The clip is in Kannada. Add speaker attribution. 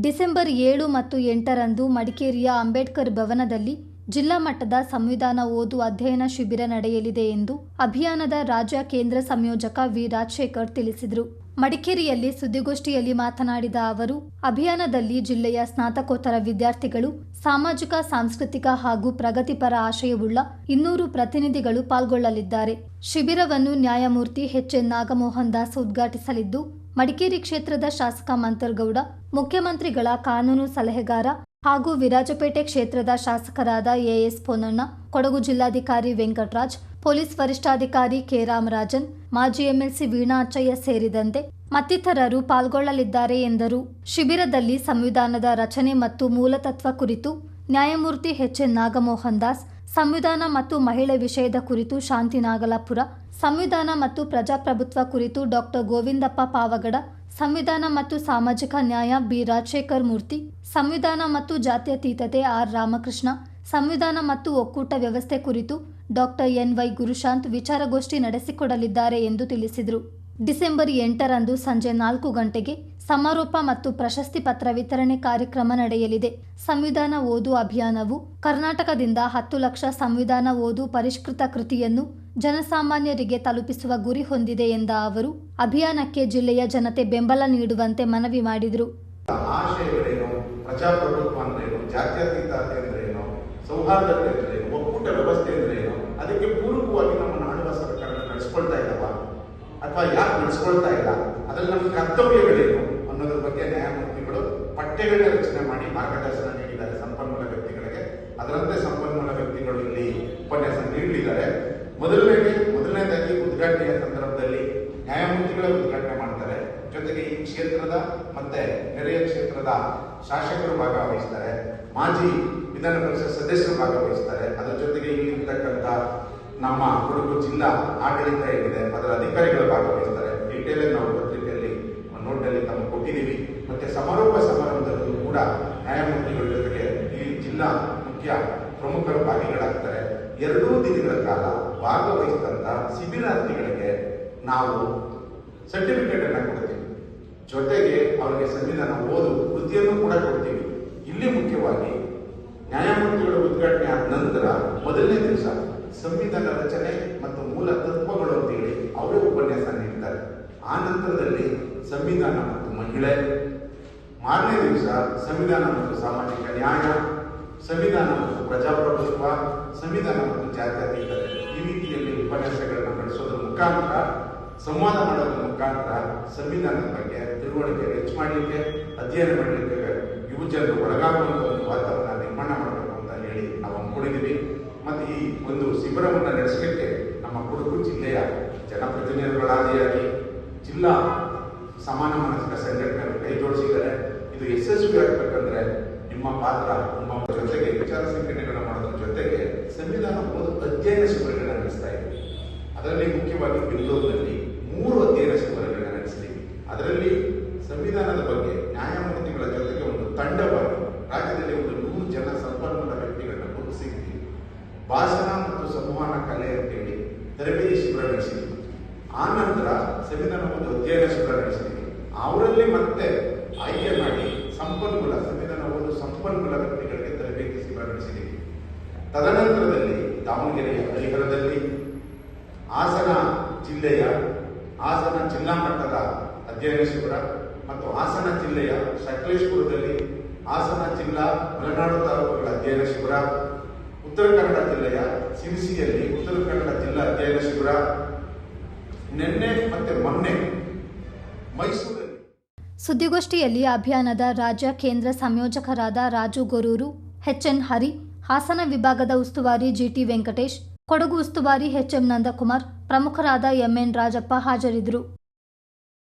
Speaker 1: ಡಿಸೆಂಬರ್ ಏಳು ಮತ್ತು ಎಂಟರಂದು ಮಡಿಕೇರಿಯ ಅಂಬೇಡ್ಕರ್ ಭವನದಲ್ಲಿ ಜಿಲ್ಲಾ ಮಟ್ಟದ ಸಂವಿಧಾನ ಓದು ಅಧ್ಯಯನ ಶಿಬಿರ ನಡೆಯಲಿದೆ ಎಂದು ಅಭಿಯಾನದ ರಾಜ್ಯ ಕೇಂದ್ರ ಸಂಯೋಜಕ ವಿ. ರಾಜಶೇಖರ್ ತಿಳಿಸಿದರು. ಮಡಿಕೇರಿಯಲ್ಲಿ ಸುದ್ದಿಗೋಷ್ಠಿಯಲ್ಲಿ ಮಾತನಾಡಿದ ಅವರು, ಅಭಿಯಾನದಲ್ಲಿ ಜಿಲ್ಲೆಯ ಸ್ನಾತಕೋತ್ತರ ವಿದ್ಯಾರ್ಥಿಗಳು ಸಾಮಾಜಿಕ, ಸಾಂಸ್ಕೃತಿಕ ಹಾಗೂ ಪ್ರಗತಿಪರ ಆಶಯವುಳ್ಳ ಇನ್ನೂರು ಪ್ರತಿನಿಧಿಗಳು ಪಾಲ್ಗೊಳ್ಳಲಿದ್ದಾರೆ. ಶಿಬಿರವನ್ನು ನ್ಯಾಯಮೂರ್ತಿ ಎಚ್. ಎನ್. ನಾಗಮೋಹನ್ ದಾಸ್ ಉದ್ಘಾಟಿಸಲಿದ್ದು, ಮಡಿಕೇರಿ ಕ್ಷೇತ್ರದ ಶಾಸಕ ಮಂತರ್ಗೌಡ, ಮುಖ್ಯಮಂತ್ರಿಗಳ ಕಾನೂನು ಸಲಹೆಗಾರ ಹಾಗೂ ವಿರಾಜಪೇಟೆ ಕ್ಷೇತ್ರದ ಶಾಸಕರಾದ ಎಎಸ್ ಪೊನ್ನಣ್ಣ, ಕೊಡಗು ಜಿಲ್ಲಾಧಿಕಾರಿ ವೆಂಕಟರಾಜ್, ಪೊಲೀಸ್ ವರಿಷ್ಠಾಧಿಕಾರಿ ಕೆ ರಾಮರಾಜನ್, ಮಾಜಿ ಎಂಎಲ್ಸಿ ವೀಣಾ ಅಚ್ಚಯ್ಯ ಸೇರಿದಂತೆ ಮತ್ತಿತರರು ಪಾಲ್ಗೊಳ್ಳಲಿದ್ದಾರೆ ಎಂದರು. ಶಿಬಿರದಲ್ಲಿ ಸಂವಿಧಾನದ ರಚನೆ ಮತ್ತು ಮೂಲತತ್ವ ಕುರಿತು ನ್ಯಾಯಮೂರ್ತಿ ಎಚ್ ಎನ್ ನಾಗಮೋಹನ್ ದಾಸ್ ಸಂವಿಧಾನ ಮತ್ತು ಮಹಿಳೆ ವಿಷಯದ ಕುರಿತು ಶಾಂತಿ ನಾಗಲಾಪುರ ಸಂವಿಧಾನ ಮತ್ತು ಪ್ರಜಾಪ್ರಭುತ್ವ ಕುರಿತು ಡಾಕ್ಟರ್ ಗೋವಿಂದಪ್ಪ ಪಾವಗಡ, ಸಂವಿಧಾನ ಮತ್ತು ಸಾಮಾಜಿಕ ನ್ಯಾಯ ಬಿ. ರಾಜಶೇಖರ್ ಮೂರ್ತಿ, ಸಂವಿಧಾನ ಮತ್ತು ಜಾತ್ಯತೀತತೆ ಆರ್. ರಾಮಕೃಷ್ಣ, ಸಂವಿಧಾನ ಮತ್ತು ಒಕ್ಕೂಟ ವ್ಯವಸ್ಥೆ ಕುರಿತು ಡಾಕ್ಟರ್ ಎನ್. ವೈ. ಗುರುಶಾಂತ್ ವಿಚಾರಗೋಷ್ಠಿ ನಡೆಸಿಕೊಡಲಿದ್ದಾರೆ ಎಂದು ತಿಳಿಸಿದರು. ಡಿಸೆಂಬರ್ ಎಂಟರಂದು ಸಂಜೆ ನಾಲ್ಕು ಗಂಟೆಗೆ ಸಮಾರೋಪ ಮತ್ತು ಪ್ರಶಸ್ತಿ ಪತ್ರ ವಿತರಣೆ ಕಾರ್ಯಕ್ರಮ ನಡೆಯಲಿದೆ. ಸಂವಿಧಾನ ಓದು ಅಭಿಯಾನವು ಕರ್ನಾಟಕದಿಂದ ಹತ್ತು ಲಕ್ಷ ಸಂವಿಧಾನ ಓದು ಪರಿಷ್ಕೃತ ಕೃತಿಯನ್ನು ಜನಸಾಮಾನ್ಯರಿಗೆ ತಲುಪಿಸುವ ಗುರಿ ಹೊಂದಿದೆ ಎಂದ ಅವರು, ಅಭಿಯಾನಕ್ಕೆ ಜಿಲ್ಲೆಯ ಜನತೆ ಬೆಂಬಲ ನೀಡುವಂತೆ ಮನವಿ ಮಾಡಿದರು.
Speaker 2: ಒಕ್ಕೂಟ ವ್ಯವಸ್ಥೆ ಅಂದ್ರೇನು, ಅದಕ್ಕೆ ಪೂರಕವಾಗಿ ನಮ್ಮ ನಾಡುವ ಸರ್ಕಾರ ನಡೆಸ್ಕೊಳ್ತಾ ಇದ್ದಾವ ಅಥವಾ ಯಾರು ನಡೆಸ್ಕೊಳ್ತಾ ಇಲ್ಲ, ಅದ್ರಲ್ಲಿ ನಮ್ಮ ಕರ್ತವ್ಯಗಳೇನು ಅನ್ನೋದ್ರ ಬಗ್ಗೆ ನ್ಯಾಯಮೂರ್ತಿಗಳು ಪಠ್ಯಗಳನ್ನ ರಚನೆ ಮಾಡಿ ಮಾರ್ಗದರ್ಶನ ನೀಡಿದ್ದಾರೆ ಸಂಪನ್ಮೂಲ ವ್ಯಕ್ತಿಗಳಿಗೆ. ಅದರಂತೆ ಸಂಪನ್ಮೂಲ ವ್ಯಕ್ತಿಗಳು ಇಲ್ಲಿ ಉಪನ್ಯಾಸ ನೀಡಲಿದ್ದಾರೆ. ಮೊದಲನೇ ಮೊದಲನೇದಾಗಿ ಉದ್ಘಾಟನೆಯ ಸಂದರ್ಭದಲ್ಲಿ ನ್ಯಾಯಮೂರ್ತಿಗಳೇ ಉದ್ಘಾಟನೆ ಮಾಡ್ತಾರೆ. ಜೊತೆಗೆ ಈ ಕ್ಷೇತ್ರದ ಮತ್ತೆ ನೆರೆಯ ಕ್ಷೇತ್ರದ ಶಾಸಕರು ಭಾಗವಹಿಸ್ತಾರೆ. ಮಾಜಿ ವಿಧಾನ ಪರಿಷತ್ ಸದಸ್ಯರು ಭಾಗವಹಿಸ್ತಾರೆ. ಅದರ ಜೊತೆಗೆ ಇಲ್ಲಿ ಇರ್ತಕ್ಕಂಥ ನಮ್ಮ ಕೊಡಗು ಜಿಲ್ಲಾ ಆಡಳಿತ ಏನಿದೆ ಅದರ ಅಧಿಕಾರಿಗಳು ಭಾಗವಹಿಸ್ತಾರೆ. ಡೀಟೇಲ್ ನಾವು ಪತ್ರಿಕೆಯಲ್ಲಿ ನೋಟ್ನಲ್ಲಿ ತಮ್ಮ ಕೊಟ್ಟಿದ್ದೀವಿ. ಮತ್ತೆ ಸಮಾರೋಪ ಸಮಾರಂಭದಲ್ಲೂ ಕೂಡ ನ್ಯಾಯಮೂರ್ತಿಗಳ ಜೊತೆಗೆ ಈ ಜಿಲ್ಲಾ ಮುಖ್ಯ ಪ್ರಮುಖರು ಭಾಗಿಗಳಾಗ್ತಾರೆ. ಎರಡೂ ದಿನಗಳ ಕಾಲ ಭಾಗವಹಿಸಿದಂತ ಶಿಬಿರಾರ್ಥಿಗಳಿಗೆ ನಾವು ಸರ್ಟಿಫಿಕೇಟ್ ಅನ್ನ ಕೊಡ್ತೀವಿ. ಜೊತೆಗೆ ಅವರಿಗೆ ಸಂವಿಧಾನ ಓದು ಕೃತಿಯನ್ನು ಕೂಡ ಕೊಡ್ತೀವಿ. ಇಲ್ಲಿ ಮುಖ್ಯವಾಗಿ ನ್ಯಾಯಮೂರ್ತಿಗಳ ಉದ್ಘಾಟನೆ ಆದ ನಂತರ ಮೊದಲನೇ ದಿವಸ ಸಂವಿಧಾನ ರಚನೆ ಮತ್ತು ಮೂಲ ತತ್ವಗಳು ಅಂತೇಳಿ ಅವರೇ ಉಪನ್ಯಾಸ ನೀಡ್ತಾರೆ. ಆ ನಂತರದಲ್ಲಿ ಸಂವಿಧಾನ ಮತ್ತು ಮಹಿಳೆ. ಮಾರನೇ ದಿವಸ ಸಂವಿಧಾನ ಮತ್ತು ಸಾಮಾಜಿಕ ನ್ಯಾಯ, ಸಂವಿಧಾನ ಮತ್ತು ಪ್ರಜಾಪ್ರಭುತ್ವ, ಸಂವಿಧಾನ ಮತ್ತು ಜಾತ್ಯತೀತ ಈ ರೀತಿಯಲ್ಲಿ ಉಪನ್ಯಾಸಗಳನ್ನು ನಡೆಸೋದ್ರ ಮುಖಾಂತರ, ಸಂವಾದ ಮಾಡೋದ್ರ ಮುಖಾಂತರ ಸಂವಿಧಾನದ ಬಗ್ಗೆ ತಿಳುವಳಿಕೆ ಹೆಚ್ಚು ಮಾಡಲಿಕ್ಕೆ, ಅಧ್ಯಯನ ಮಾಡಲಿಕ್ಕೆ ಯುವಜನರು ಜನರು ಒಳಗಾಗುವಂತ ಒಂದು ವಾತಾವರಣ ಶಿಬಿರವನ್ನು ನಡೆಸಲಿಕ್ಕೆ ನಮ್ಮ ಕೊಡಗು ಜಿಲ್ಲೆಯ ಜನಪ್ರತಿನಿಧಿಗಳಾದಿಯಾಗಿ ಜಿಲ್ಲಾ ಸಮಾನ ಮನಸ್ಕ ಸಂಘಟನೆ ಕೈ ಇದು ಯಶಸ್ವಿ ಆಗ್ಬೇಕಂದ್ರೆ ನಿಮ್ಮ ಪಾತ್ರ ನಿಮ್ಮ ಜೊತೆಗೆ ವಿಚಾರ ಸಂಘಟನೆಗಳನ್ನು ಮಾಡೋದ್ರ ಜೊತೆಗೆ ಸಂವಿಧಾನ ಒಂದು ಅಧ್ಯಯನ ಶಿಬಿರಗಳನ್ನ ನಡೆಸ್ತಾ ಇದ್ದೀವಿ. ಅದರಲ್ಲಿ ಮುಖ್ಯವಾಗಿ ಬೆಂಗಳೂರಿನಲ್ಲಿ ಮೂರು ಅಧ್ಯಯನ ಶಿಬಿರಗಳನ್ನ ನಡೆಸ್ತೀವಿ ಅದರಲ್ಲಿ ಸಂವಿಧಾನದ ಬಗ್ಗೆ, ನ್ಯಾಯಮೂರ್ತಿಗಳ ಜೊತೆಗೆ ಒಂದು ತಂಡವಾಗಿ ರಾಜ್ಯದಲ್ಲಿ ಒಂದು ನೂರು ಜನ ಸಂಪನ್ಮೂಲ ವ್ಯಕ್ತಿಗಳನ್ನ ಗುರುತಿಸಿದ್ದೀವಿ. ಭಾಷಣ ಸಂವಹನ ಕಲೆ ಅಂತೇಳಿ ತರಬೇತಿ ಶಿಬಿರ ನಡೆಸಿದ್ವಿ. ಆ ನಂತರ ಸೆಮಿನಾರ್ ಒಂದು ಅಧ್ಯಯನ ಶಿಬಿರ ನಡೆಸಿದ್ವಿ. ಅವರಲ್ಲಿ ಮತ್ತೆ ಆಯ್ಕೆ ಮಾಡಿ ಸಂಪನ್ಮೂಲ ಸಂವಿಧಾನ ಒಂದು ಸಂಪನ್ಮೂಲ ವ್ಯಕ್ತಿಗಳಿಗೆ ತರಬೇತಿ ಶಿಬಿರ ನಡೆಸಿದ್ದೀವಿ ತದನಂತರದಲ್ಲಿ ದಾವಣಗೆರೆಯ ಹರಿಹರದಲ್ಲಿ ಹಾಸನ ಜಿಲ್ಲೆಯ, ಹಾಸನ ಜಿಲ್ಲಾ ಮಟ್ಟದ ಅಧ್ಯಯನ ಶಿಬಿರ ಮತ್ತು ಹಾಸನ ಜಿಲ್ಲೆಯ ಸಕಲೇಶ್ಪುರದಲ್ಲಿ ಹಾಸನ ಜಿಲ್ಲಾ ಮಲೆನಾಡು ತಾಲೂಕುಗಳ ಅಧ್ಯಯನ ಶಿಬಿರ ಉತ್ತರ ಕನ್ನಡ ಜಿಲ್ಲೆಯ ಸಿರಿಸಿಯಲ್ಲಿ ಉತ್ತರ ಕನ್ನಡ ಜಿಲ್ಲಾ ಅಧ್ಯಯನ ಶಿಬಿರ ನಿನ್ನೆ ಮತ್ತೆ ಮೊನ್ನೆ ಮೈಸೂರಲ್ಲಿ
Speaker 1: ಸುದ್ದಿಗೋಷ್ಠಿಯಲ್ಲಿ ಅಭಿಯಾನದ ರಾಜ್ಯ ಕೇಂದ್ರ ಸಂಯೋಜಕರಾದ ರಾಜು ಗೊರೂರು, ಎಚ್ಎನ್ ಹರಿ, ಹಾಸನ ವಿಭಾಗದ ಉಸ್ತುವಾರಿ ಜಿಟಿ ವೆಂಕಟೇಶ್, ಕೊಡಗು ಉಸ್ತುವಾರಿ ಎಚ್ಎಂ ನಂದಕುಮಾರ್, ಪ್ರಮುಖರಾದ ಎಂಎನ್ ರಾಜಪ್ಪ ಹಾಜರಿದ್ದರು.